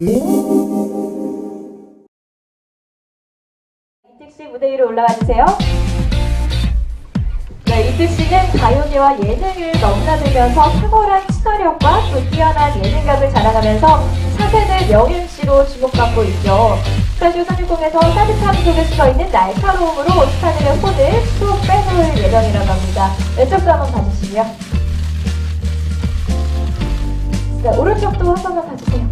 이특 씨 무대 위로 올라와 주세요. 네, 이특 씨는 가요계와 예능을 넘나들면서 탁월한 친화력과 또 뛰어난 예능감을 자랑하면서 차세대 명인 씨로 주목받고 있죠. 스타디오 360에서 따뜻함 속에 숨어 있는 날카로움으로 스타들의 혼을 쏙 빼놓을 예정이라고 합니다. 왼쪽도 한번 봐주시고요. 네, 오른쪽도 한 번만 봐주세요.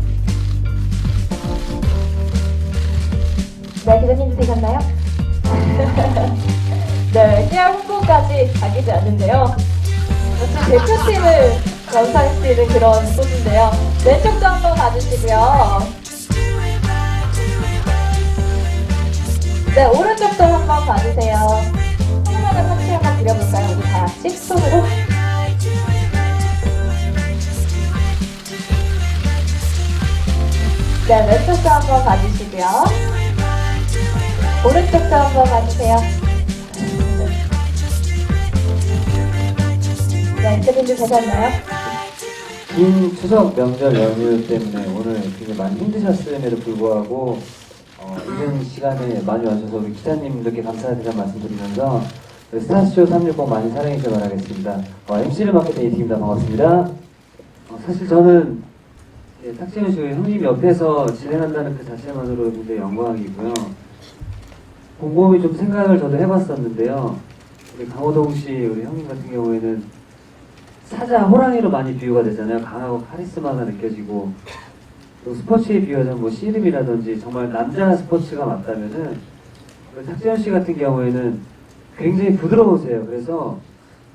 네, 기자님 되셨나요? 네, 깨알 홍보까지 가기지 않는데요. 대표팀을 연상시키는 그런 곳인데요. 왼쪽도 한번 봐주시고요. 네, 오른쪽도 한번 봐주세요. 하나하나 같이 한번 그려볼까요? 우리 다 같이 손으로. 네, 왼쪽도 한번 봐주시고요. 오른쪽도 한번 봐주세요. 네, 인터뷰 되셨나요? 긴 추석 명절 연휴 때문에 오늘 굉장히 많이 힘드셨음에도 불구하고 어, 이른 시간에 많이 와주셔서 우리 기자님들께 감사드리는 말씀드리면서 우리 스타쇼 360 많이 사랑해 주시기 바라겠습니다. 어, MC를 맡게 된 이팀입니다. 반갑습니다. 어, 사실 저는 예, 탁재훈 씨 형님 옆에서 진행한다는 그 자체만으로 굉장히 영광이고요. 곰곰이 좀 생각을 저도 해봤었는데요. 우리 강호동 씨 우리 형님 같은 경우에는 사자 호랑이로 많이 비유가 되잖아요. 강하고 카리스마가 느껴지고 또 스포츠에 비유하자면 뭐 씨름이라든지 정말 남자 스포츠가 맞다면은 탁재현 씨 같은 경우에는 굉장히 부드러우세요. 그래서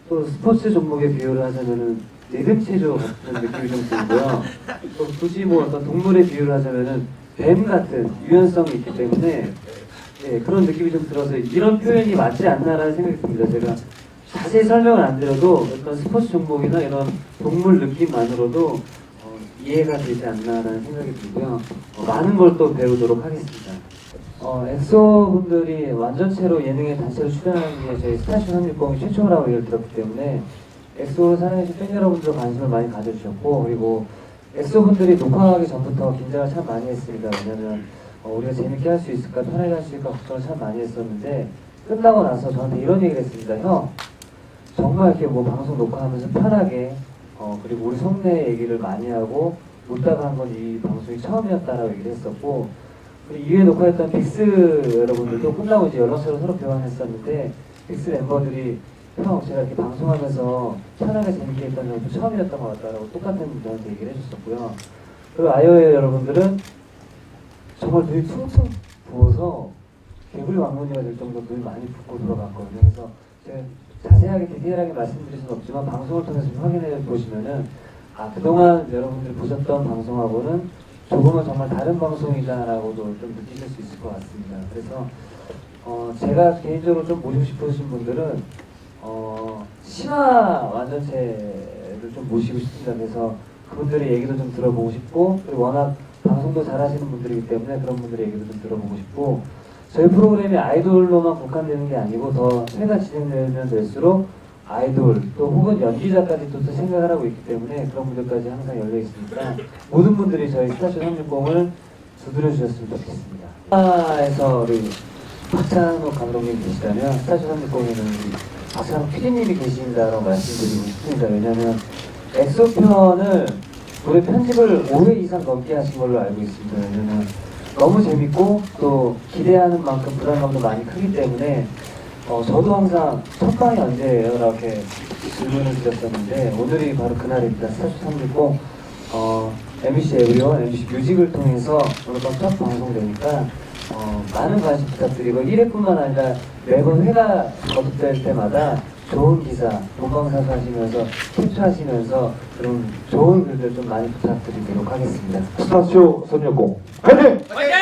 또 스포츠 종목에 비유를 하자면은 리듬 체조 같은 느낌이 좀 들고요. 또 굳이 뭐 어떤 동물에 비유를 하자면은 뱀 같은 유연성이 있기 때문에 예, 그런 느낌이 좀 들어서 이런 표현이 맞지 않나라는 생각이 듭니다. 제가 자세히 설명을 안 드려도 어떤 스포츠 종목이나 이런 동물 느낌만으로도 어, 이해가 되지 않나라는 생각이 들고요. 어, 많은 걸 또 배우도록 하겠습니다. 어, 엑소 분들이 완전체로 예능에 단체로 출연하는 게 저희 스타쇼 360이 최초라고 얘기를 들었기 때문에 엑소 사랑해주신 팬 여러분들 관심을 많이 가져주셨고 그리고 엑소 분들이 녹화하기 전부터 긴장을 참 많이 했습니다. 왜냐면 어, 우리가 재밌게 할 수 있을까 편하게 할 수 있을까 걱정을 참 많이 했었는데 끝나고 나서 저한테 이런 얘기를 했습니다. 형 정말 이렇게 뭐 방송 녹화하면서 편하게 어 그리고 우리 성내 얘기를 많이 하고 웃다가 한 건 이 방송이 처음이었다라고 얘기를 했었고 그리고 이후에 녹화했던 빅스 여러분들도 끝나고 이제 연락처로 서로 교환했었는데 빅스 멤버들이 형 제가 이렇게 방송하면서 편하게 재밌게 했던 적도 처음이었던 것 같다라고 똑같은 저한테 얘기를 해줬었고요 그리고 아이오의 여러분들은 정말 눈이 퉁퉁 부어서 개구리 왕눈이가 될 정도로 눈이 많이 붓고 들어갔거든요 그래서 제가 자세하게 디테일하게 말씀드릴 수는 없지만 방송을 통해서 좀 확인해 보시면은 아 그동안 여러분들이 보셨던 방송하고는 조금은 정말 다른 방송이다라고도 좀 느끼실 수 있을 것 같습니다. 그래서 어 제가 개인적으로 좀 모시고 싶으신 분들은 어 신화 완전체를 좀 모시고 싶습니다. 그래서 그분들의 얘기도 좀 들어보고 싶고 그리고 워낙 방송도 잘하시는 분들이기 때문에 그런 분들의 얘기도 좀 들어보고 싶고 저희 프로그램이 아이돌로만 국한되는 게 아니고 더 회가 진행되면 될수록 아이돌 또 혹은 연기자까지 또 생각을 하고 있기 때문에 그런 분들까지 항상 열려 있으니까 모든 분들이 저희 스타쇼 360을 두드려 주셨으면 좋겠습니다. 스타에서 우리 박찬호 감독님 계시다면 스타쇼 360에는 우리 박찬호 PD님이 계신다라고 말씀드리고 싶습니다. 왜냐하면 엑소편을 올해 편집을 5회 이상 넘게 하신 걸로 알고 있습니다. 왜냐면 너무 재밌고 또 기대하는 만큼 부담감도 많이 크기 때문에 어, 저도 항상 첫 방이 언제예요? 이렇게 질문을 드렸었는데 오늘이 바로 그날입니다. 스타쇼 360 어, MBC 에브리온, MBC 뮤직을 통해서 오늘 밤 첫 방송되니까 어, 많은 관심 부탁드리고 1회뿐만 아니라 매번 회가 거듭될 때마다 좋은 기사, 본방사수 하시면서 캡처하시면서 그런 좋은 글들 좀 많이 부탁드리도록 하겠습니다. 스타쇼 360 화이팅! 화이팅!